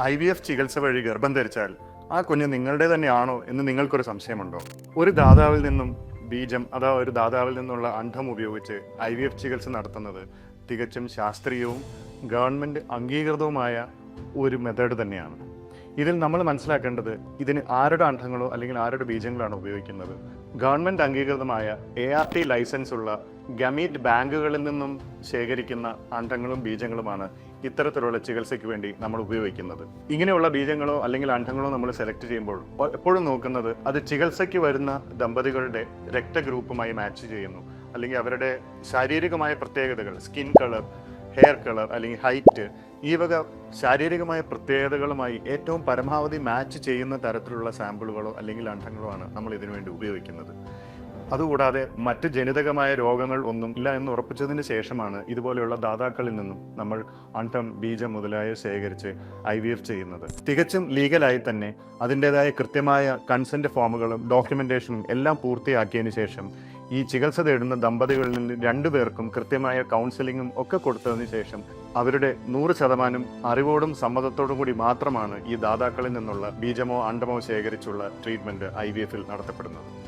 I V F ചികിത്സ വഴി ഗർഭം ധരിച്ചാൽ ആ കുഞ്ഞ് നിങ്ങളുടെ തന്നെയാണോ എന്ന് നിങ്ങൾക്കൊരു സംശയമുണ്ടോ? ഒരു ദാതാവിൽ നിന്നും ബീജം അഥവാ ഒരു ദാതാവിൽ നിന്നുള്ള അണ്ഡം ഉപയോഗിച്ച് ഐ വി എഫ് ചികിത്സ നടത്തുന്നത് തികച്ചും ശാസ്ത്രീയവും ഗവൺമെന്റ് അംഗീകൃതവുമായ ഒരു മെത്തേഡ് തന്നെയാണ്. ഇതിൽ നമ്മൾ മനസ്സിലാക്കേണ്ടത് ഇതിന് ആരുടെ അണ്ഡങ്ങളോ അല്ലെങ്കിൽ ആരുടെ ബീജങ്ങളാണ് ഉപയോഗിക്കുന്നത്. ഗവൺമെന്റ് അംഗീകൃതമായ എ ആർ ടി ലൈസൻസ് ഉള്ള ഗമീറ്റ് ബാങ്കുകളിൽ നിന്നും ശേഖരിക്കുന്ന അണ്ഡങ്ങളും ബീജങ്ങളുമാണ് ഇത്തരത്തിലുള്ള ചികിത്സയ്ക്ക് വേണ്ടി നമ്മൾ ഉപയോഗിക്കുന്നത്. ഇങ്ങനെയുള്ള ബീജങ്ങളോ അല്ലെങ്കിൽ അണ്ഡങ്ങളോ നമ്മൾ സെലക്ട് ചെയ്യുമ്പോൾ എപ്പോഴും നോക്കുന്നത് അത് ചികിത്സയ്ക്ക് വരുന്ന ദമ്പതികളുടെ രക്തഗ്രൂപ്പുമായി മാച്ച് ചെയ്യുന്നു. അല്ലെങ്കിൽ അവരുടെ ശാരീരികമായ പ്രത്യേകതകൾ സ്കിൻ കളർ ഹെയർ കളർ അല്ലെങ്കിൽ ഹൈറ്റ് ഈ വക ശാരീരികമായ പ്രത്യേകതകളുമായി ഏറ്റവും പരമാവധി മാച്ച് ചെയ്യുന്ന തരത്തിലുള്ള സാമ്പിളുകളോ അല്ലെങ്കിൽ അണ്ഡങ്ങളോ ആണ് നമ്മൾ ഇതിനു വേണ്ടി ഉപയോഗിക്കുന്നത്. അതുകൂടാതെ മറ്റ് ജനിതകമായ രോഗങ്ങൾ ഒന്നും ഇല്ല എന്ന് ഉറപ്പിച്ചതിന് ശേഷമാണ് ഇതുപോലെയുള്ള ദാതാക്കളിൽ നിന്നും നമ്മൾ അണ്ഡം ബീജം മുതലായ ശേഖരിച്ച് ഐ വി എഫ് ചെയ്യുന്നത്. തികച്ചും ലീഗലായി തന്നെ അതിന്റെതായ കൃത്യമായ കൺസെന്റ് ഫോമുകളും ഡോക്യുമെന്റേഷനും എല്ലാം പൂർത്തിയാക്കിയതിന് ശേഷം ഈ ചികിത്സ തേടുന്ന ദമ്പതികളിൽ നിന്ന് രണ്ടുപേർക്കും കൃത്യമായ കൗൺസിലിങ്ങും ഒക്കെ കൊടുത്തതിന് ശേഷം അവരുടെ നൂറ് ശതമാനം അറിവോടും സമ്മതത്തോടും കൂടി മാത്രമാണ് ഈ ദാതാക്കളിൽ നിന്നുള്ള ബീജമോ അണ്ടമോ ശേഖരിച്ചുള്ള ട്രീറ്റ്മെന്റ് ഐ വി എഫിൽ നടത്തപ്പെടുന്നത്.